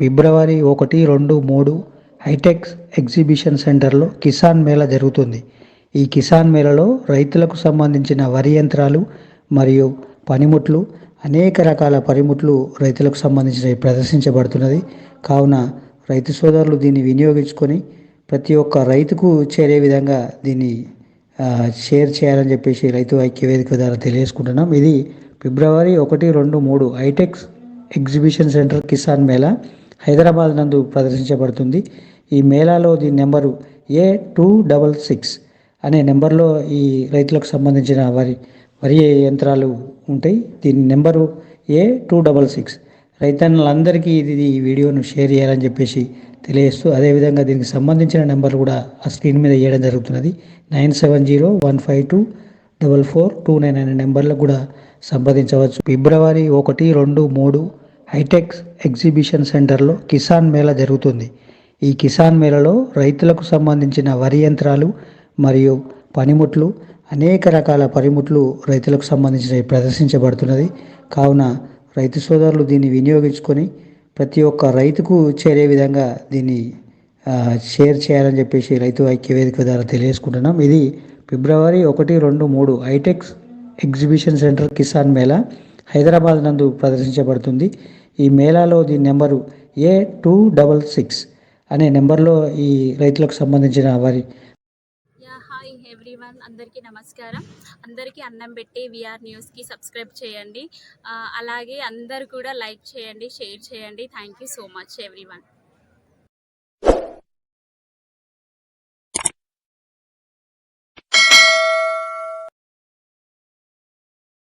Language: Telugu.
ఫిబ్రవరి ఒకటి రెండు మూడు హైటెక్స్ ఎగ్జిబిషన్ సెంటర్లో కిసాన్ మేళా జరుగుతుంది. ఈ కిసాన్ మేళలో రైతులకు సంబంధించిన వరి యంత్రాలు మరియు పనిముట్లు అనేక రకాల పనిముట్లు రైతులకు సంబంధించినవి ప్రదర్శించబడుతున్నది. కావున రైతు సోదరులు దీన్ని వినియోగించుకొని ప్రతి ఒక్క రైతుకు చేరే విధంగా దీన్ని షేర్ చేయాలని చెప్పేసి రైతు ఐక్య వేదిక ద్వారా తెలియజేసుకుంటున్నాం. ఇది ఫిబ్రవరి ఒకటి రెండు మూడు హైటెక్స్ ఎగ్జిబిషన్ సెంటర్ కిసాన్ మేళా. హైదరాబాద్ నందు ప్రదర్శించబడుతుంది. ఈ మేళాలో దీని number A two double six అనే నెంబర్లో ఈ రైతులకు సంబంధించిన వరి వరి యంత్రాలు ఉంటాయి. దీని number A two double six రైతన్నులందరికీ ఇది ఈ వీడియోను షేర్ చేయాలని చెప్పేసి తెలియజేస్తూ అదేవిధంగా దీనికి సంబంధించిన నెంబర్ కూడా ఆ స్క్రీన్ మీద వేయడం జరుగుతున్నది. Nine seven zero one five two double four two nine అనే నెంబర్లకు కూడా సంప్రదించవచ్చు. ఫిబ్రవరి ఒకటి రెండు మూడు హైటెక్ ఎగ్జిబిషన్ సెంటర్లో కిసాన్ మేళా జరుగుతుంది. ఈ కిసాన్ మేళలో రైతులకు సంబంధించిన వరి యంత్రాలు మరియు పనిముట్లు అనేక రకాల పనిముట్లు రైతులకు సంబంధించినవి ప్రదర్శించబడుతున్నది. కావున రైతు సోదరులు దీన్ని వినియోగించుకొని ప్రతి ఒక్క రైతుకు చేరే విధంగా దీన్ని షేర్ చేయాలని చెప్పేసి రైతు ఐక్య వేదిక ద్వారా తెలియజేసుకుంటున్నాం. ఇది ఫిబ్రవరి ఒకటి రెండు మూడు హైటెక్ ఎగ్జిబిషన్ సెంటర్ కిసాన్ మేళా హైదరాబాద్ నందు ప్రదర్శించబడుతుంది. ఈ మేళాలోది number A two double six అనే నెంబర్లో ఈ రైతులకు సంబంధించిన వారి యా హాయ్ ఎవ్రీవన్ అందరికీ నమస్కారం. అందరికీ అన్నం పెట్టి విఆర్ న్యూస్కి సబ్స్క్రైబ్ చేయండి. అలాగే అందరు కూడా లైక్ చేయండి షేర్ చేయండి. Thank you so much everyone